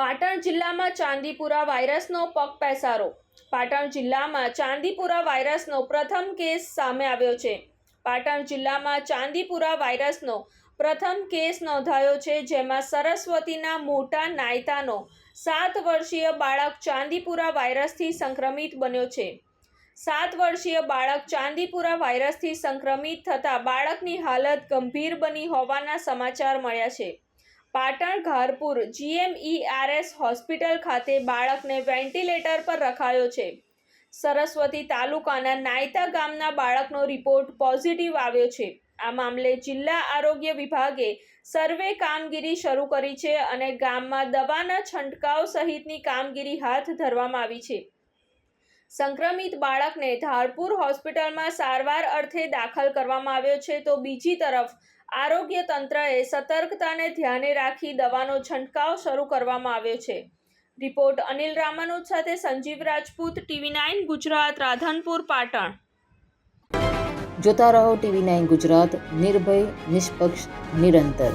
પાટણ જિલ્લામાં ચાંદીપુરા વાયરસનો પગ પેસારો. પાટણ જિલ્લામાં ચાંદીપુરા વાયરસનો પ્રથમ કેસ સામે આવ્યો છે. પાટણ જિલ્લામાં ચાંદીપુરા વાયરસનો પ્રથમ કેસ નોંધાયો છે, જેમાં સરસ્વતીના મોટા નાયતાનો સાત વર્ષીય બાળક ચાંદીપુરા વાયરસથી સંક્રમિત બન્યો છે. સાત વર્ષીય બાળક ચાંદીપુરા વાયરસથી સંક્રમિત થતાં બાળકની હાલત ગંભીર બની હોવાના સમાચાર મળ્યા છે. પાટણ ઘારપુર જીએમઈઆરએસ હોસ્પિટલ ખાતે બાળકને વેન્ટિલેટર પર રખાયો છે. સરસ્વતી તાલુકાના નાયતા ગામના બાળકનો રિપોર્ટ પોઝિટિવ આવ્યો છે. આ મામલે જિલ્લા આરોગ્ય વિભાગે સર્વે કામગીરી શરૂ કરી છે અને ગામમાં દવાના છંટકાવ સહિતની કામગીરી હાથ ધરવામાં આવી છે. સંક્રમિત બાળકને ધારપુર હોસ્પિટલમાં સારવાર અર્થે દાખલ કરવામાં આવ્યો છે તો બીજી તરફ આરોગ્ય તંત્રએ સતર્કતાને ધ્યાને રાખી દવાનો છંટકાવ શરૂ કરવામાં આવ્યો છે. રિપોર્ટ અનિલ રામાનુજ સાથે સંજીવ રાજપૂત, ટીવી નાઇન ગુજરાત, રાધનપુર, પાટણ. જોતા રહો ટીવી નાઇન ગુજરાત, નિર્ભય, નિષ્પક્ષ, નિરંતર.